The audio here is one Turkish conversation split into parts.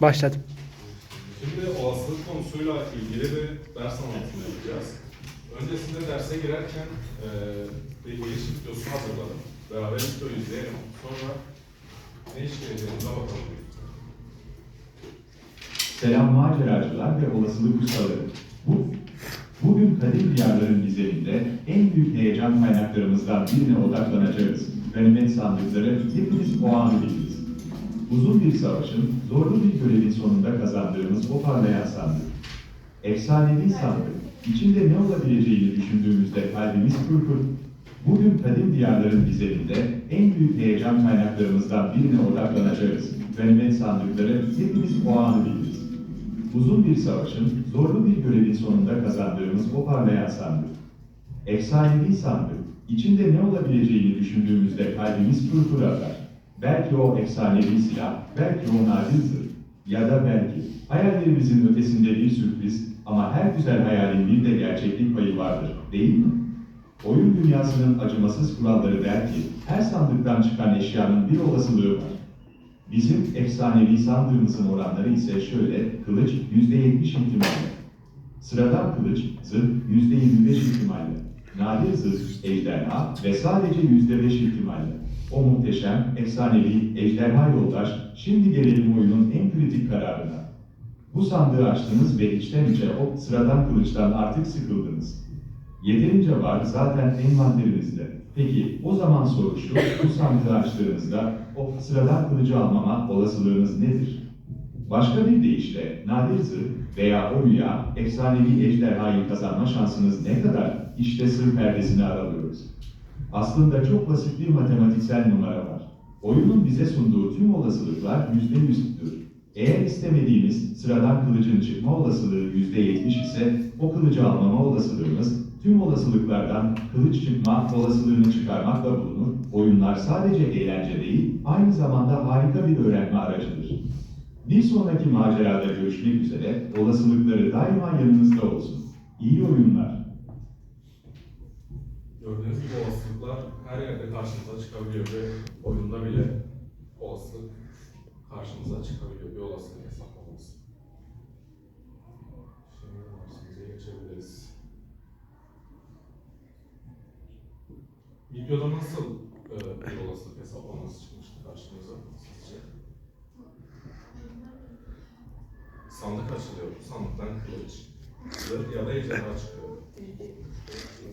Başladım. Şimdi olasılık konusuyla ilgili bir ders anlatımı yapacağız. Öncesinde derse girerken e, bir giriş videosu hazırladım. Beraber videoyu izleyelim. Sonra ne işleyeceğimize bakalım. Selam maceracılar ve olasılık ustaları. Bu, bugün kadim diyarların gizeminde en büyük heyecan kaynaklarımızdan birine odaklanacağız. Ganimet sandıkları hepimiz o anı biliriz. Uzun bir savaşın, zorlu bir görevin sonunda kazandığımız o parlayan sandık. Efsanevi sandık. İçinde ne olabileceğini düşündüğümüzde kalbimiz pırpır. Bugün kadim diyarların gizeminde en büyük heyecan kaynaklarımızdan birine odaklanacağız. Ganimet sandıkları hepimiz o anı biliriz. Uzun bir savaşın, zorlu bir görevin sonunda kazandığımız o parlayan sandık. Efsanevi sandık. İçinde ne olabileceğini düşündüğümüzde kalbimiz pırpır atar. Belki o efsanevi silah, belki o nadir. Ya da belki hayallerimizin ötesinde bir sürpriz ama her güzel hayalin bir de gerçeklik payı vardır, değil mi? Oyun dünyasının acımasız kuralları der ki, her sandıktan çıkan eşyanın bir olasılığı var. Bizim efsanevi sandığımızın oranları ise şöyle, kılıç %70 ihtimalle. Sıradan kılıç, zırh %25 ihtimalle. Nadir zırh, ejderha ve sadece %5 ihtimalle. O muhteşem, efsanevi ejderha yoldaş, şimdi gelelim oyunun en kritik kararına. Bu sandığı açtınız ve içten içe o sıradan kılıçtan artık sıkıldınız. Yeterince var zaten envanterinizde. Peki o zaman soru şu, bu sandığı açtığınızda o sıradan kılıcı almama olasılığınız nedir? Başka bir deyişle nadir zırh veya o rüya efsanevi ejderhayı kazanma şansınız ne kadar? İşte sır perdesini aralıyoruz. Aslında çok basit bir matematiksel numara var. Oyunun bize sunduğu tüm olasılıklar yüzde yüzdür. Eğer istemediğimiz sıradan kılıcın çıkma olasılığı yüzde yetmiş ise o kılıcı almama olasılığımız tüm olasılıklardan kılıç çıkma olasılığını çıkarmakla bulunur. Oyunlar sadece eğlence değil, aynı zamanda harika bir öğrenme aracıdır. Bir sonraki macerada görüşmek üzere olasılıkları daima yanınızda olsun. İyi oyunlar. Gördüğünüz gibi olasılıklar her yerde karşımıza çıkabiliyor ve oyunda bile olasılık karşımıza çıkabiliyor. Bir olasılık hesaplaması. Şimdi dersimize geçebiliriz. Videoda nasıl e, bir olasılık hesaplaması çıkmıştı karşımıza sizce? Sandık açılıyor. Sandıktan kılıç, ya da ejderha çıkıyor.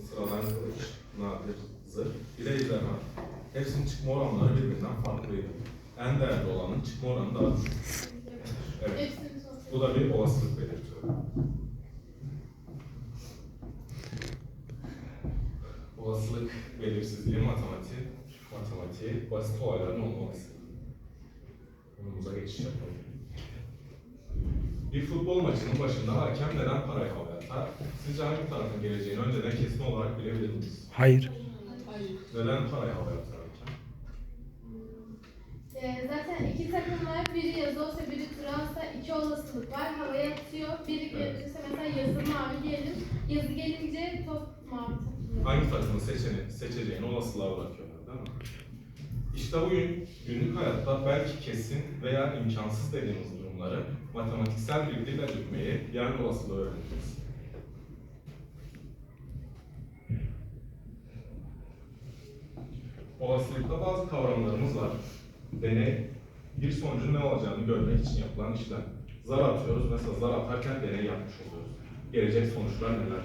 Sıradan kılıç, nadir zırh, bir de ejderha. Hepsinin çıkma oranları birbirinden farklıydı. En değerli olanın çıkma oranı daha düşük. Evet. Bu da bir olasılık belirtiyor. Olasılık belirsizliği matematiği, matematiği basit olayların olmaması. Konumuza geçiş yapalım. Bir futbol maçının başında hakem neden parayı havaya atar? Sizce hangi tarafın geleceğini önceden kesin olarak bilebilir miyiz? Hayır. Neden parayı havaya atar hakem? Ee, zaten iki takım var. Biri yazı olsa biri transa iki olasılık var. Havaya atıyor. Biri Evet. gelirse mesela yazı mavi diyelim. Yazı gelince top mavi. Hangi takımı seçeni, seçeceğini olasılığa bırakıyorlar değil mi? İşte bugün günlük hayatta belki kesin veya imkansız dediğimiz durumları matematiksel bir dille dökmeyi yani olasılığı öğreneceğiz. Olasılıkta bazı kavramlarımız var. Deney, bir sonucun ne olacağını görmek için yapılan işlem. Zar atıyoruz, mesela zar atarken deney yapmış oluyoruz. Gelecek sonuçlar neler?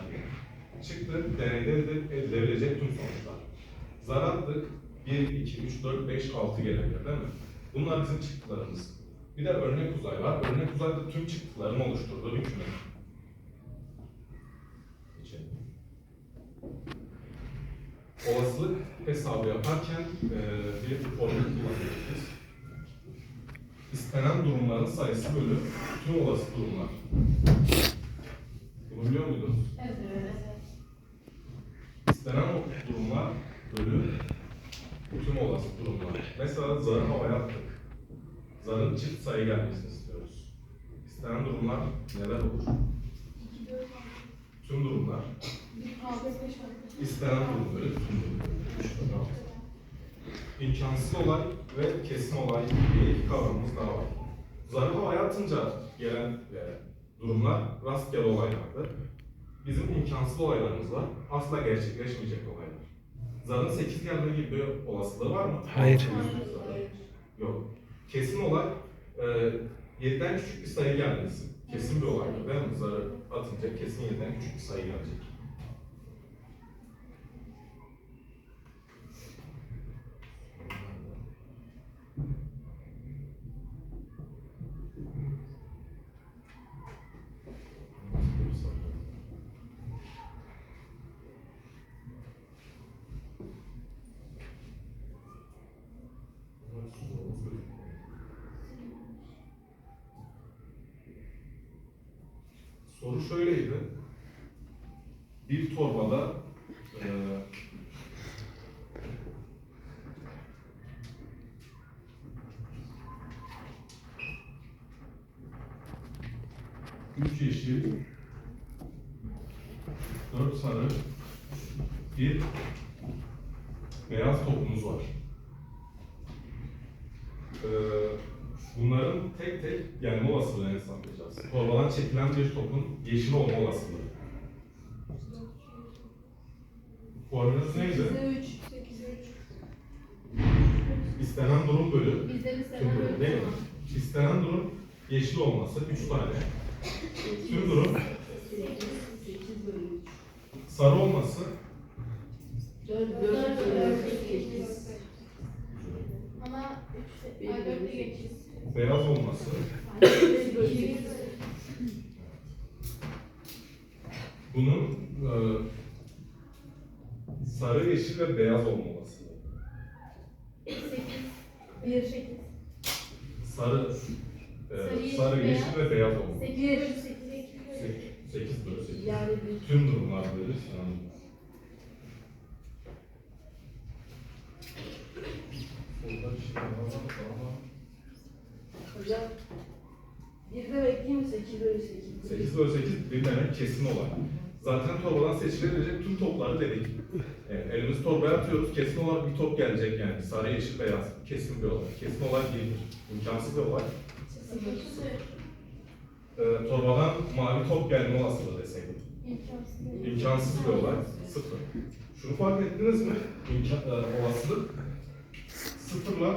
Çıktı, deneyde edilebilecek tüm sonuçlar. Zar attık, 1, 2, 3, 4, 5, 6 gelebilir değil mi? Bunlar bizim çıktılarımız. Bir de örnek uzay var. Örnek uzayda tüm çıktıların oluşturduğu bir küme. Olasılık hesabı yaparken eee, bir formül kullanıyoruz. İstenen durumların sayısı bölü tüm olası durumlar. Bunu biliyor muydunuz? Evet. İstenen durumlar bölü tüm olası durumlar. Mesela zarı havaya attık. Zarın çift sayı gelmesini istiyoruz. İstenen durumlar neler olur? Tüm durumlar. İstenen durum bölü tüm durum. Üç bölü altı. İmkansız olay ve kesin olay diye iki kavramımız daha var. Zarı havaya atınca gelen e, durumlar rastgele olaylardır. Bizim imkansız olaylarımız var. Asla gerçekleşmeyecek olaylar. Zarın 8 gelme gibi bir olasılığı var mı? Hayır. Yok. Kesin olay e, 7'den küçük bir sayı gelmesi. Kesin bir olay. Değil mi? Zarı atınca kesin 7'den küçük bir sayı gelecek. Soru şöyleydi. Bir torbada e, üç yeşil, dört sarı, bir beyaz topumuz var. Ee, bunların tek tek gelme olasılığını hesaplayacağız. Torbadan çekilen bir topun yeşil olma olasılığı. Formülümüz neydi? 8'e 3. 8'e 3. İstenen durum bölü Bizden tüm istenen durum değil mi? İstenen durum yeşil olması 3 tane. Tüm durum sarı olması Ama 3 ay 4'te geçeceğiz. beyaz olması bunun e, sarı, yeşil ve beyaz olma olasılığı. 8. 1 8. Sarı, e, Sarı, sarı, yeşil, yeşil ve beyaz olma. 8 bölü 8. 8 bölü 8. Yani Tüm durumlar böyle. Yani Burada bir şey var ama hocam bir demek değil mi 8 bölü 8? 8 bölü 8 bir demek kesin olan. Zaten torbadan seçilebilecek tüm topları dedik. Yani elimizi torbaya atıyoruz, kesin olarak bir top gelecek yani. Sarı, yeşil, beyaz. Kesin bir olay. Kesin olay değildir. İmkansız bir olay. Ee, torbadan mavi top gelme olasılığı deseydim. İmkansız bir olay. Sıfır. Şunu fark ettiniz mi? İmkan, e, olasılık sıfırla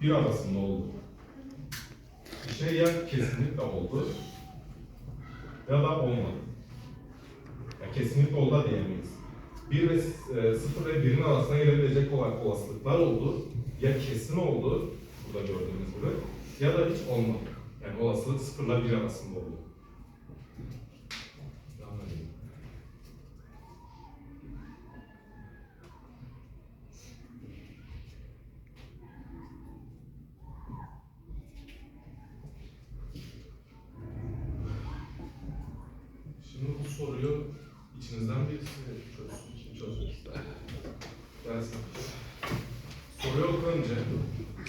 bir arasında oldu. Bir şey ya kesinlikle oldu ya da olmadı. Kesinlikle oldu diyemeyiz. Bir ve e, sıfır ve birin arasına gelebilecek olan olasılıklar oldu. Ya kesin oldu, burada gördüğünüz gibi, ya da hiç olmadı. Yani olasılık sıfırla bir arasında oldu. Şimdi bu soruyu içinizden birisi çözsün. Kim çözmek ister? Gelsin. Soruyu oku önce.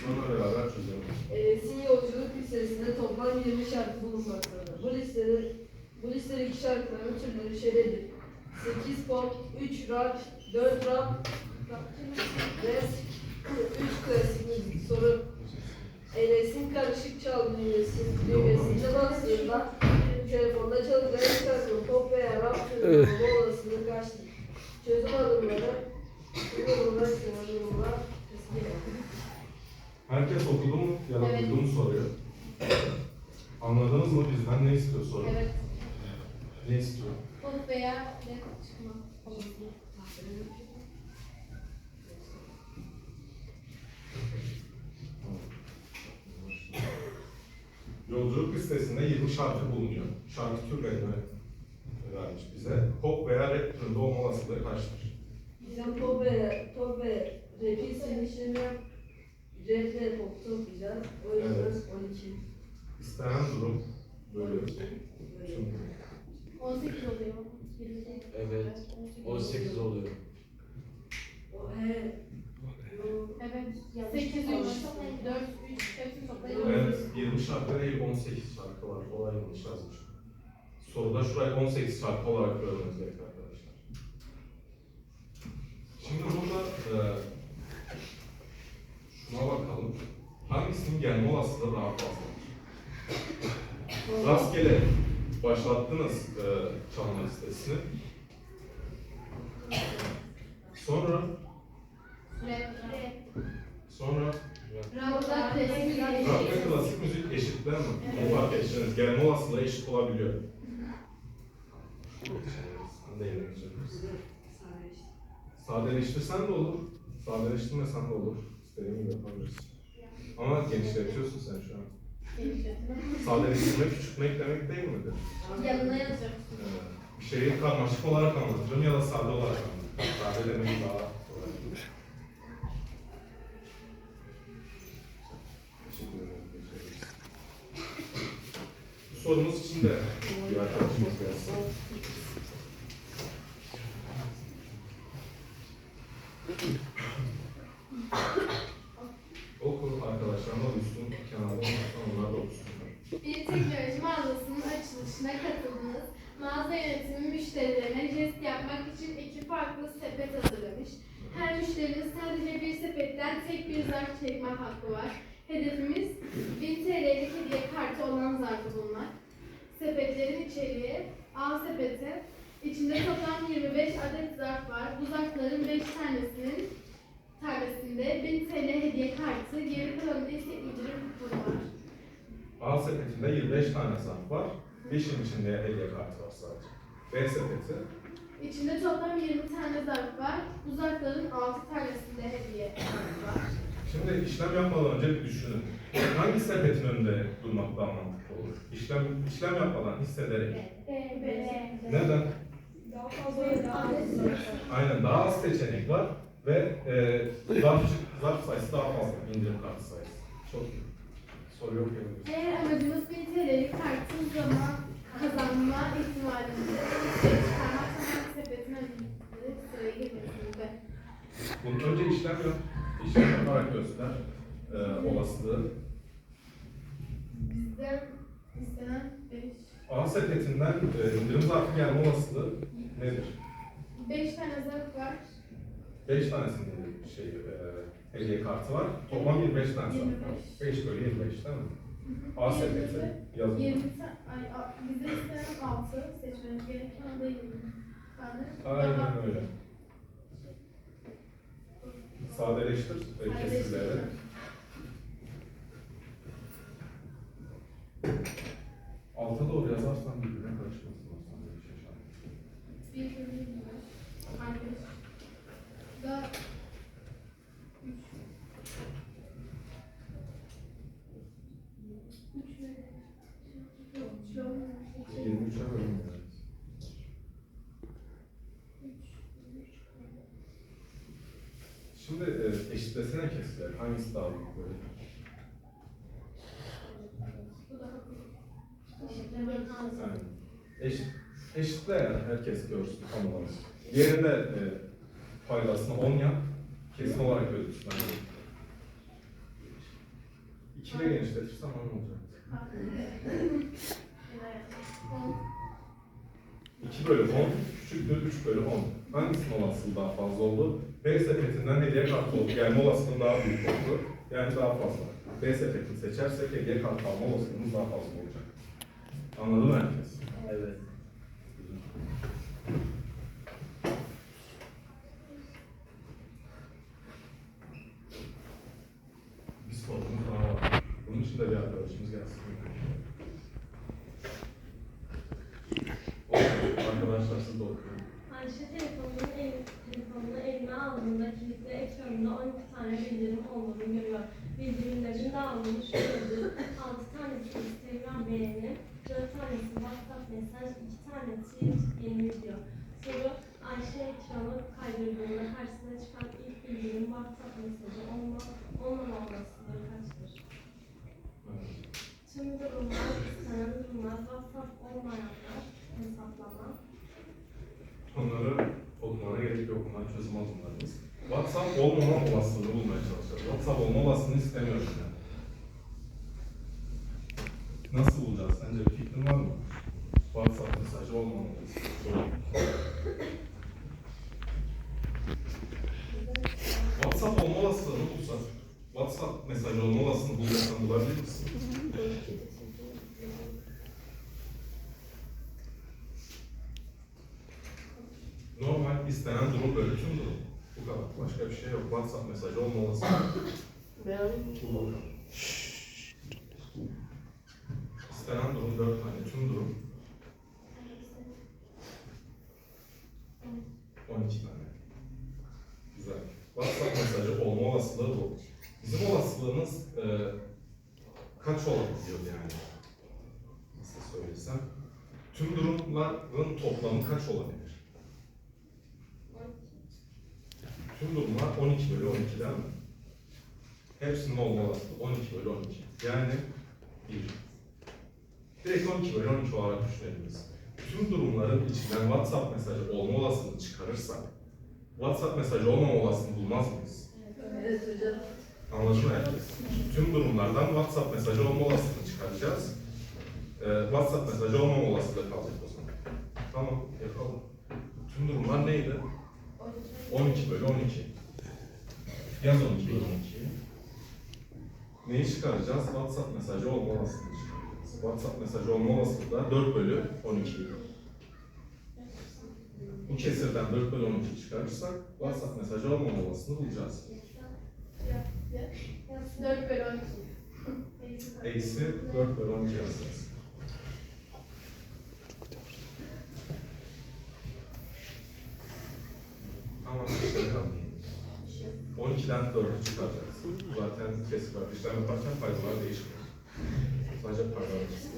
Sonra beraber çözelim. Enes'in yolculuk listesinde toplam 20 şarkı bulunmaktadır. Bu listede bu listedeki şarkıların türleri şöyledir. 8 pop, 3 rock, 4 rap, ve 3 klasik müzik. Soru Enes'in karışık çalgı düğmesi, düğmesine bastığında telefonda çalacağı şarkının pop veya rap türünün olma olasılığı kaçtır? Çözüm adımları, yorumlar, yorumlar, kısmı. Herkes okudu mu ya da Evet. mu soruyu? Anladınız mı bizden ne istiyor soru? Evet. Ne istiyor? Top veya red çıkma olasılığı. Yolculuk listesinde 20 şarkı bulunuyor. Şarkı türlerini vermiş bize. Pop veya rap türünde olma olasılığı kaçtır? Bizim seçimi rap ve pop çok güzel. O yüzden Evet. 12. İstenen durum böyle. 12. Tüm- 18 oluyor. 20. Evet. 18 oluyor. O he. Yo, Evet. 8 3 4 3 hepsini toplayalım. Evet, 20 şarkı değil 18 şarkı var. Olay yanlış yazmış. Soruda şurayı 18 şarkı olarak görmeniz gerekiyor. Şimdi burada e, şuna bakalım. Hangisinin gelme olasılığı daha fazla? Rastgele başlattınız e, çalma listesini. Sonra sonra Rock'da klasik müzik eşitler mi? Bunu fark edeceksiniz. Gelme olasılığı eşit olabiliyor. Sen de istiyorsun. Sadeleştirsen de olur. Sadeleştirmesen de olur. İstediğin gibi yapabilirsin. Ama genişletiyorsun sen şu an. Sadeleştirmek küçültmek demek değil midir? Yanına yazacak. Ee, bir şeyi karmaşık olarak anlatırım ya da sade olarak anlatırım. Sade demek daha. Bu sorumuz için de farklı sepet hazırlamış. Her müşterinin sadece bir sepetten tek bir zarf çekme hakkı var. Hedefimiz 1000 TL'lik hediye kartı olan zarfı bulmak. Sepetlerin içeriği A sepeti. İçinde toplam 25 adet zarf var. Bu zarfların 5 tanesinin tanesinde 1000 TL hediye kartı, geri kalanında ise indirim kuponu var. A sepetinde 25 tane zarf var. 5'in içinde hediye kartı var sadece. B sepeti İçinde toplam 20 tane zarf var. Bu zarfların 6 tanesinde hediye kartı var. Şimdi işlem yapmadan önce bir düşünün. Hangi sepetin önünde durmak daha mantıklı olur? İşlem, işlem yapmadan hissederek. Neden? Daha fazla Aynen daha az seçenek var ve e, zarf, zarf sayısı daha fazla indirim kartı sayısı. Çok iyi. Soru yok yani. Eğer amacımız 1000 TL'lik kartın zaman kazanma ihtimalinde şey çıkarmak Bunun önce işlem yap. İşlem yaparak göster e, olasılığı. Bizden istenen 5 A sepetinden e, indirim zarfı gelme olasılığı nedir? 5 tane zarf var. 5 tanesinin şey, e, hediye kartı var. Toplam 25 tane zarf var. 5 bölü 25 değil mi? A sepeti yazın. 20 tane, ay, bize istenen 6 seçmemiz gereken de 20 tane. Aynen öyle. Sadeleştir ve kesirleri. Alta doğru yazarsan birbirine karışmasın. Aslında böyle şey. Bir bölü 25. Arkadaş. Da 3. 3 ve Yok, şu an 23'e bölüm yani. Şimdi e, eşitlesene kesirleri. Hangisi daha büyük böyle? Yani eşit, eşitle yani herkes görsün tam olarak. Diğerinde e, faydasını 10 yap, kesin olarak gözüksün. Yani. 2 ile genişletirsen 10 olacak. 2 bölü 10 küçüktür 3 bölü 10. Hangisinin olasılığı daha fazla oldu? B sepetinden hediye kartı oldu. Gelme olasılığı daha büyük oldu. Yani daha fazla. B sepetini seçersek hediye kartı alma olasılığımız daha fazla olacak. Anladın mı herkes? Evet. Bir sorumuz daha var. Bunun için de bir arkadaşımız gelsin. Olur. Arkadaşlar siz de okuyun. Ayşe telefonunu, el, telefonunu eline aldığında kilitli ekranında 12 tane bildirim olduğunu görüyor. Bildirimlerin dağılımı şöyledir. 6 tanesi Instagram beğeni, 4 tanesi WhatsApp mesaj, 2 tane tweet, yeni video. Soru Ayşe ekranı kaydırdığında karşısına çıkan ilk bildirim WhatsApp mesajı olma, olmama olasılığı kaçtır? Tüm durumlar, istenen durumlar, WhatsApp olmayanlar, hesaplama. Onları okumana gerek yok. Onlar çözüm adımlarımız. WhatsApp olmama olasılığını bulmaya çalışacağız. WhatsApp olma olasılığını istemiyoruz yani. Nasıl bulacağız? Sence bir fikrin var mı? WhatsApp şarkıcı olmamamız. WhatsApp olma olasılığını bulsan, WhatsApp mesajı olma olasılığını bulursan bulabilir misin? Normal istenen durum böyle tüm durum. Bu kadar. Başka bir şey yok. WhatsApp mesajı olma olasılığı. Beğendim. Olasılığı bu. Bizim olasılığımız e, kaç olabiliyor yani? Nasıl söylesem? Tüm durumların toplamı kaç olabilir? Tüm durumlar 12 bölü 12 değil mi? Hepsinin olma olasılığı 12 bölü 12. Yani 1. Direkt 12 bölü 12 olarak düşünelim. Tüm durumların içinden WhatsApp mesajı olma olasılığını çıkarırsak, WhatsApp mesajı olmama olasılığını bulmaz mıyız? Anlaşma yapacağız. Tüm durumlardan WhatsApp mesajı olma olasılığını çıkaracağız. Ee, WhatsApp mesajı olmama olasılığı kalacak o zaman. Tamam, yapalım. Tüm durumlar neydi? 12 bölü 12. Yaz 12 bölü 12. Neyi çıkaracağız? WhatsApp mesajı olma olasılığını çıkaracağız. WhatsApp mesajı olma olasılığı da 4 bölü 12. Bu kesirden 4 bölü 12 çıkarırsak WhatsApp mesajı olmama olasılığını bulacağız. 4 bölü 12. Eksi 4 bölü 12 yazacağız. Tamam, işte kaldı. 12'den 4'ü çıkaracağız. Zaten kesir var. İşlem yaparken paydalar değişmiyor. Sadece paydalar değişiyor.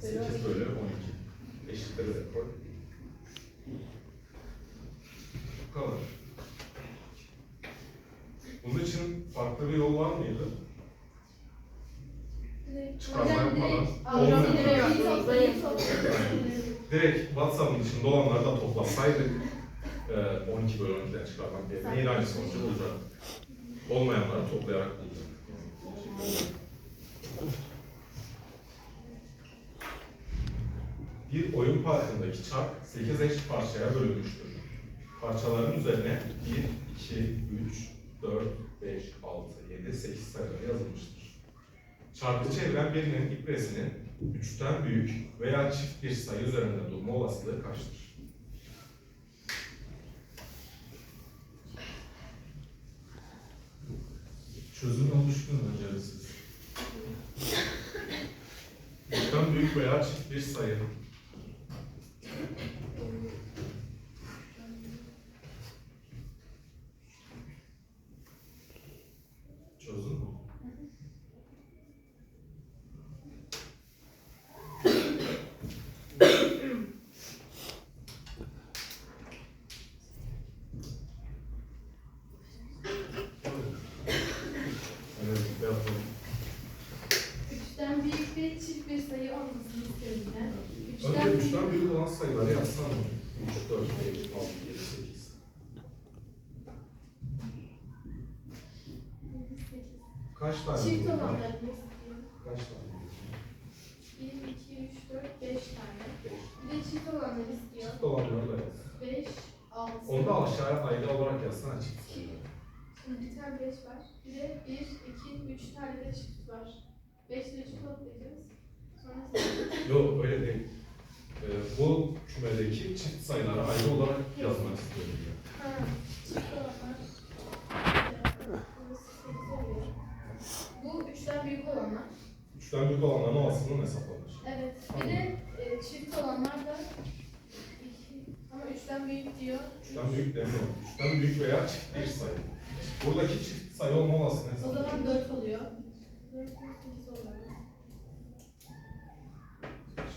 Sekiz bölü 12. Eşitleri de koy. Bu kadar. Bunun için farklı bir yol var mıydı? Çıkarma yapmadan. Olmayan- direkt WhatsApp'ın içinde olanları da toplasaydık e, 12 bölü 12'den çıkarmak yerine yine aynı sonucu bulacaktık. Olmayanları toplayarak bulacaktık. Bir oyun parkındaki çark 8 eş parçaya bölünmüştür. Parçaların üzerine 1, 2, 3, 4, 5, 6, 7, 8 sayıları yazılmıştır. Çarkı çeviren birinin ipresinin üçten büyük veya çift bir sayı üzerinde durma olasılığı kaçtır? Çözüm düşünün önce siz. Üçten büyük veya çift bir sayı. Çözdün mü? Evet, yapalım. 3'ten büyük bir çift bir sayı olmasını istiyorum ben. Önce 3'ten üçten büyük olan sayıları yazsana. 3, 4, 5, 6, 7, 8. Kaç tane? Çift var? olanlarını istiyorum. Kaç tane? 1, 2, 3, 4, 5 tane. Beş. Bir da yaz. 5, 6. Onu da aşağıya ayrı olarak yazsana çift. Şimdi bir tane 5 var. Bir de 1, 2, 3 tane de çift var. 5 ile 3'ü toplayacağız. Sonra Yok öyle değil. Ee, bu kümedeki çift sayıları ayrı olarak yazmak istiyorum. Ha, çift olanlar. Burası sekiz oluyor. Bu 3'ten büyük olanlar. Üçten büyük olanların olasılığını hesaplanır. Evet. Bir de e, çift olanlar da 2 ama 3'ten büyük diyor. Üçten büyük demiyorum. Üçten büyük veya çift bir sayı. Buradaki çift sayı olma olasılığını O hesaplanır. zaman 4 oluyor. 4 8 oluyor.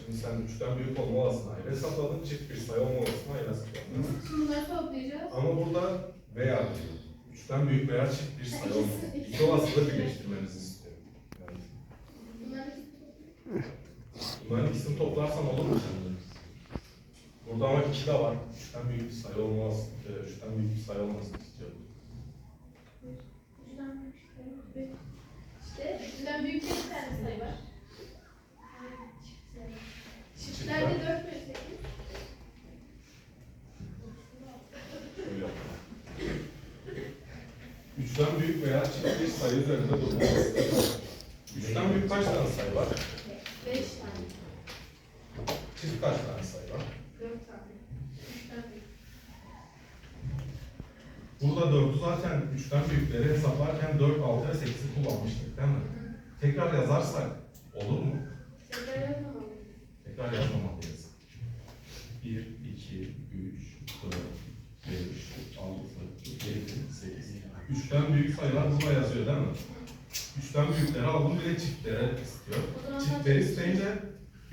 Şimdi sen üçten büyük olma olasılığını ayrı hesapladın, çift bir sayı olma olasılığını ayrı hesapladın. Şimdi bunları toplayacağız. Ama burada veya diyor. Üçten büyük veya çift bir sayı olma. İki olasılığı birleştirmenizi istiyor. Yani Bunları bunların ikisini toplarsan olur mu sence? Burada ama iki de var. Üçten büyük bir sayı olma olasılığı, e, üçten büyük bir sayı olmasını istiyorum. Üçten büyük. İşte üçten büyük bir tane sayı var. Çiftlerde 4 bölü 8. Şöyle yapalım. Üçten büyük veya çift bir sayı üzerinde durma. olasılığı. Üçten büyük kaç tane sayı var? 5 tane. Çift kaç tane sayı var? Burada 4'ü zaten 3'ten büyükleri hesaplarken 4, 6 ve 8'i kullanmıştık değil mi? Tekrar yazarsak olur mu? Tekrar yazmamalıyız. 1, 2, 3, 4, 5, 6, 7, 8. 3'ten büyük sayılar burada yazıyor değil mi? 3'ten büyükleri aldım bir de çiftlere istiyor. Çiftleri isteyince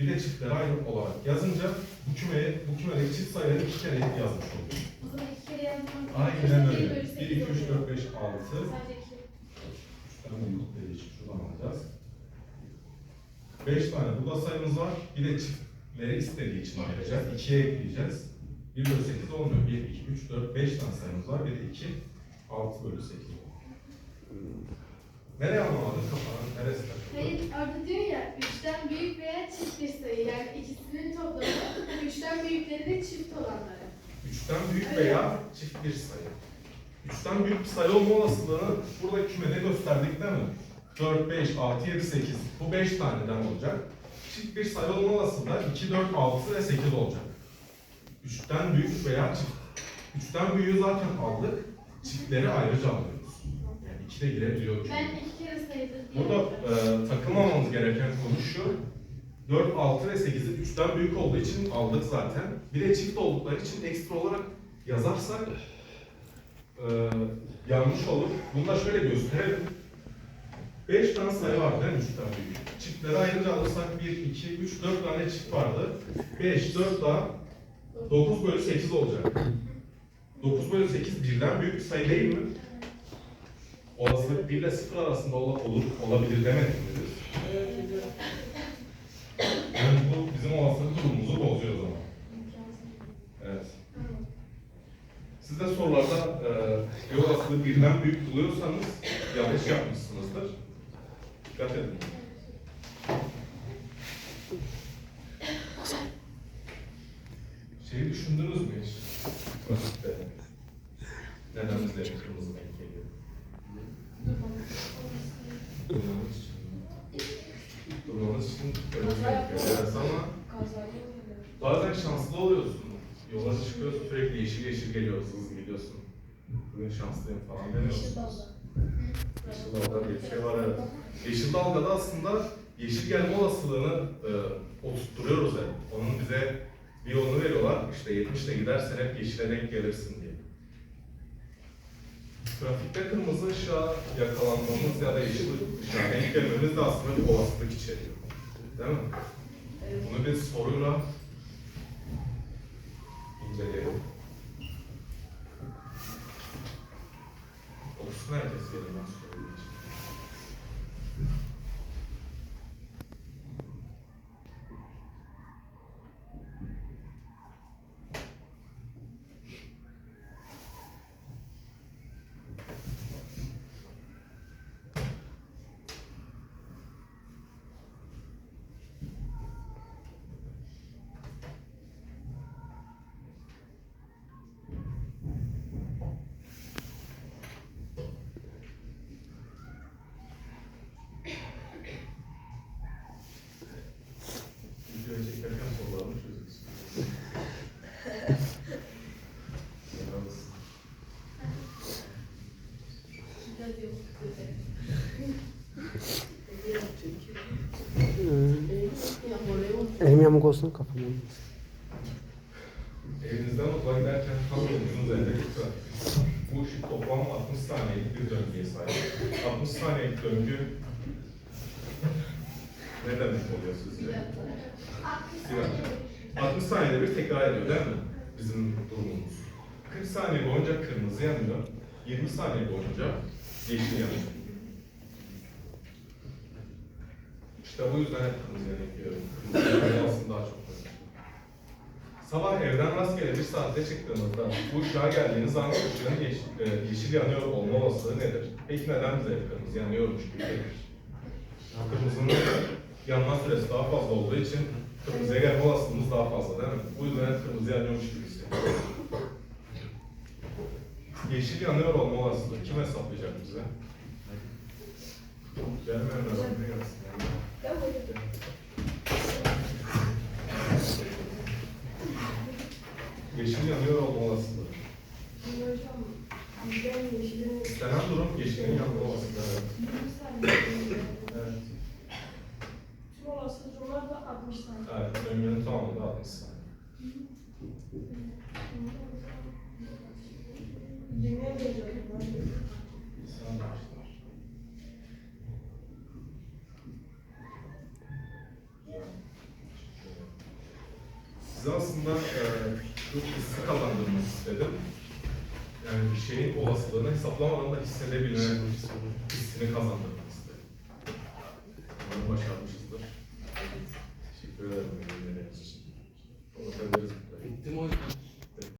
bir de çiftleri ayrı olarak yazınca bu kümeye, bu kümedeki çift sayıları iki kere yazmış oluyor. O zaman iki kere yazmam. Aynen öyle. bölü 1, sekiz 2, 3, oluyor. 4, 5, 6. Sadece iki. Üçten büyük dediği için şuradan alacağız. 5 tane burada sayımız var. Bir de çiftleri istediği için ayıracağız. 2'ye ekleyeceğiz. 1 bölü 8 olmuyor. 1, 2, 3, 4, 5 tane sayımız var. Bir de 2, 6 bölü 8 oluyor. Nereye anlamadın kafanın? Neresi? Orada diyor ya üçten büyük veya çift bir sayı. Yani ikisinin toplamı üçten büyükleri de çift olanları. Üçten büyük veya çift bir sayı. Üçten büyük bir sayı olma olasılığını burada kümede gösterdik değil mi? 4, 5, 6, 7, 8. Bu 5 taneden olacak. Çift bir sayı olma olasılığı 2, 4, 6 ve 8 olacak. Üçten büyük veya çift. Üçten büyüğü zaten aldık. Çiftleri ayrıca aldık. 2'de girebiliyor. Çünkü. Ben iki kere saydım. Burada e, takılmamamız gereken konu şu. 4, 6 ve 8'in 3'ten büyük olduğu için aldık zaten. Bir de çift oldukları için ekstra olarak yazarsak e, yanlış olur. Bunu da şöyle gösterelim. 5 tane sayı vardı değil mi? 3 büyük. Çiftleri ayrıca alırsak 1, 2, 3, 4 tane çift vardı. 5, 4 daha 9 bölü 8 olacak. 9 bölü 8 birden büyük bir sayı değil mi? Olasılık 1 ile 0 arasında ol- olur, olabilir demedik mi biz? Yani bu bizim olasılık durumumuzu bozuyor o zaman. Evet. Siz de sorularda e, bir olasılığı birden büyük buluyorsanız yanlış yapmışsınızdır. Dikkat edin. Şeyi düşündünüz mü hiç? Basit'te. Neden bize kırmızı renk Durmamız için. Evet ama bazen şanslı oluyorsun. Yola çıkıyorsun sürekli yeşil yeşil geliyor, hızlı gidiyorsun. Bugün şanslıyım falan demiyorsun. Yeşil dalga diye bir şey var evet. Yeşil dalgada aslında yeşil gelme olasılığını e, oturtturuyoruz hep. Onun bize bir yolunu veriyorlar. İşte 70 ile gidersen hep yeşile denk gelirsin diye. Trafikte kırmızı ışığa yakalanmamız ya da yeşil ışığa denk gelmemiz de aslında bir olasılık içeriyor. Değil mi? Bunu bir soruyla inceleyelim. Okusun herkes yerinden soruyu Yamuk olsun kafam olmaz. Evinizden okula giderken tam trafik. Bu ışık toplam 60 saniyelik bir döngüye sahip. 60 saniyelik döngü ne demek oluyor sizce? Bir dakika. 60 saniyede bir tekrar ediyor değil mi? Bizim durumumuz. 40 saniye boyunca kırmızı yanıyor. 20 saniye boyunca yeşil yanıyor. İşte bu yüzden hep kırmızı aslında daha çok önemli. Sabah evden rastgele bir saatte çıktığınızda bu ışığa geldiğiniz an ışığın yeşil, e, yeşil yanıyor olma olasılığı nedir? Peki neden bize kırmızı yanıyormuş gibi gelir? Kırmızının yanma süresi daha fazla olduğu için kırmızıya gelme olasılığımız daha fazla değil mi? Bu yüzden hep kırmızı yanıyormuş gibi hissediyoruz. Yeşil yanıyor olma olasılığı kim hesaplayacak bize? Gelmeyen öğrenmeye gelsin. Yani. Yeşil yanıyor olma olasılığı. Şimdi hocam bizden yeşilin İstenen durum yeşilin yanma olasılığı. Evet. Tüm olasılık durumlar da 60 saniye. Evet, ömrünün tamamında 60 saniye. dünya gelecek. size aslında e, çok hissi kazandırmak istedim. Yani bir şeyin olasılığını hesaplamadan da hissedebilme hissini kazandırmak istedim. Bunu başarmışızdır. Teşekkür ederim. Bitti mi hocam?